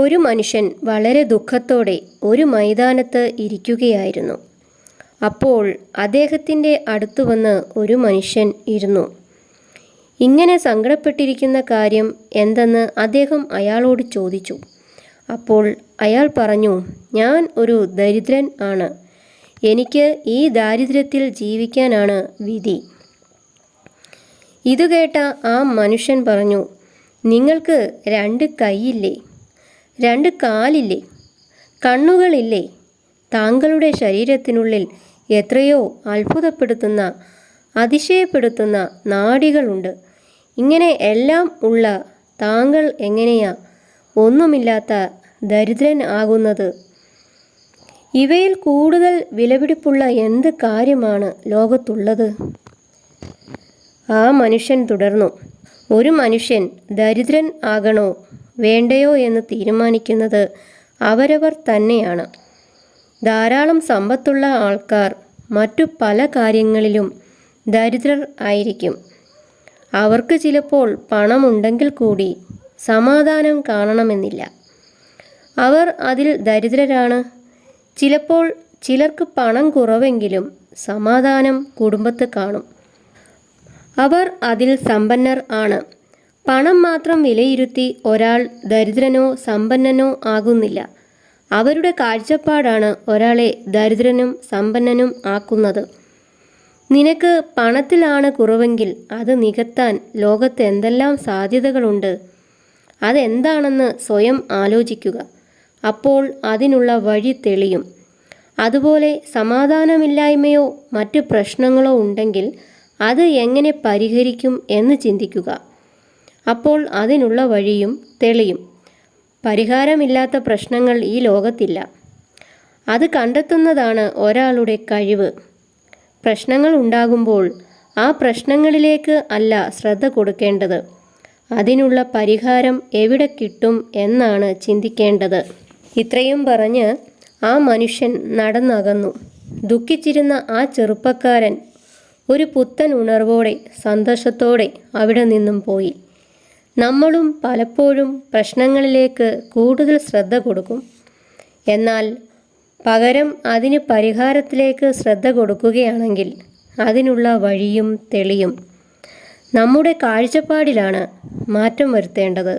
ഒരു മനുഷ്യൻ വളരെ ദുഃഖത്തോടെ ഒരു മൈതാനത്ത് ഇരിക്കുകയായിരുന്നു. അപ്പോൾ അദ്ദേഹത്തിന്റെ അടുത്തു വന്ന് ഒരു മനുഷ്യൻ ഇരുന്നു. ഇങ്ങനെ സങ്കടപ്പെട്ടിരിക്കുന്ന കാര്യം എന്തെന്ന് അദ്ദേഹം അയാളോട് ചോദിച്ചു. അപ്പോൾ അയാൾ പറഞ്ഞു ഞാൻ ഒരു ദരിദ്രൻ ആണ്. എനിക്ക് ഈ ദാരിദ്ര്യത്തിൽ ജീവിക്കാനാണ് വിധി ഇത് കേട്ട ആ മനുഷ്യൻ പറഞ്ഞു നിങ്ങൾക്ക് രണ്ട് കൈയില്ലേ? രണ്ട് കാലില്ലേ? കണ്ണുകളില്ലേ? താങ്കളുടെ ശരീരത്തിനുള്ളിൽ എത്രയോ അത്ഭുതപ്പെടുത്തുന്ന അതിശയപ്പെടുത്തുന്ന നാടികളുണ്ട്. ഇങ്ങനെ എല്ലാം ഉള്ള താങ്കൾ എങ്ങനെയാ ഒന്നുമില്ലാത്ത ദരിദ്രൻ ആകുന്നത്? ഇവയിൽ കൂടുതൽ വിലപിടിപ്പുള്ള എന്ത് കാര്യമാണ് ലോകത്തുള്ളത്? ആ മനുഷ്യൻ തുടർന്നു. ഒരു മനുഷ്യൻ ദരിദ്രൻ ആകണോ? വേണ്ടയോ എന്ന് തീരുമാനിക്കുന്നത് അവരവർ തന്നെയാണ്. ധാരാളം സമ്പത്തുള്ള ആൾക്കാർ മറ്റു പല കാര്യങ്ങളിലും ദരിദ്രർ ആയിരിക്കും. അവർക്ക് ചിലപ്പോൾ പണമുണ്ടെങ്കിൽ കൂടി സമാധാനം കാണണമെന്നില്ല. അവർ അതിൽ ദരിദ്രരാണ്. ചിലപ്പോൾ ചിലർക്ക് പണം കുറവെങ്കിലും സമാധാനം കുടുംബത്ത് കാണും. അവർ അതിൽ സമ്പന്നർ ആണ്. പണം മാത്രം വിലയിരുത്തി ഒരാൾ ദരിദ്രനോ സമ്പന്നനോ ആകുന്നില്ല. അവരുടെ കാഴ്ചപ്പാടാണ് ഒരാളെ ദരിദ്രനും സമ്പന്നനും ആക്കുന്നത്. നിനക്ക് പണത്തിലാണ് കുറവെങ്കിൽ അത് നികത്താൻ ലോകത്ത് എന്തെല്ലാം സാധ്യതകളുണ്ട്? അതെന്താണെന്ന് സ്വയം ആലോചിക്കുക. അപ്പോൾ അതിനുള്ള വഴി തെളിയും. അതുപോലെ സമാധാനമില്ലായ്മയോ മറ്റു പ്രശ്നങ്ങളോ ഉണ്ടെങ്കിൽ അത് എങ്ങനെ പരിഹരിക്കും എന്ന് ചിന്തിക്കുക. അപ്പോൾ അതിനുള്ള വഴിയും തെളിയും. പരിഹാരമില്ലാത്ത പ്രശ്നങ്ങൾ ഈ ലോകത്തില്ല. അത് കണ്ടെത്തുന്നതാണ് ഒരാളുടെ കഴിവ്. പ്രശ്നങ്ങൾ ഉണ്ടാകുമ്പോൾ ആ പ്രശ്നങ്ങളിലേക്ക് അല്ല ശ്രദ്ധ കൊടുക്കേണ്ടത്. അതിനുള്ള പരിഹാരം എവിടെ കിട്ടും എന്നാണ് ചിന്തിക്കേണ്ടത്. ഇത്രയും പറഞ്ഞ് ആ മനുഷ്യൻ നടന്നകന്നു. ദുഃഖിച്ചിരുന്ന ആ ചെറുപ്പക്കാരൻ ഒരു പുത്തൻ ഉണർവോടെ സന്തോഷത്തോടെ അവിടെ നിന്നും പോയി. നമ്മളും പലപ്പോഴും പ്രശ്നങ്ങളിലേക്ക് കൂടുതൽ ശ്രദ്ധ കൊടുക്കും. എന്നാൽ പകരം അതിന് പരിഹാരത്തിലേക്ക് ശ്രദ്ധ കൊടുക്കുകയാണെങ്കിൽ അതിനുള്ള വഴിയും തെളിയും. നമ്മുടെ കാഴ്ചപ്പാടിലാണ് മാറ്റം വരുത്തേണ്ടത്.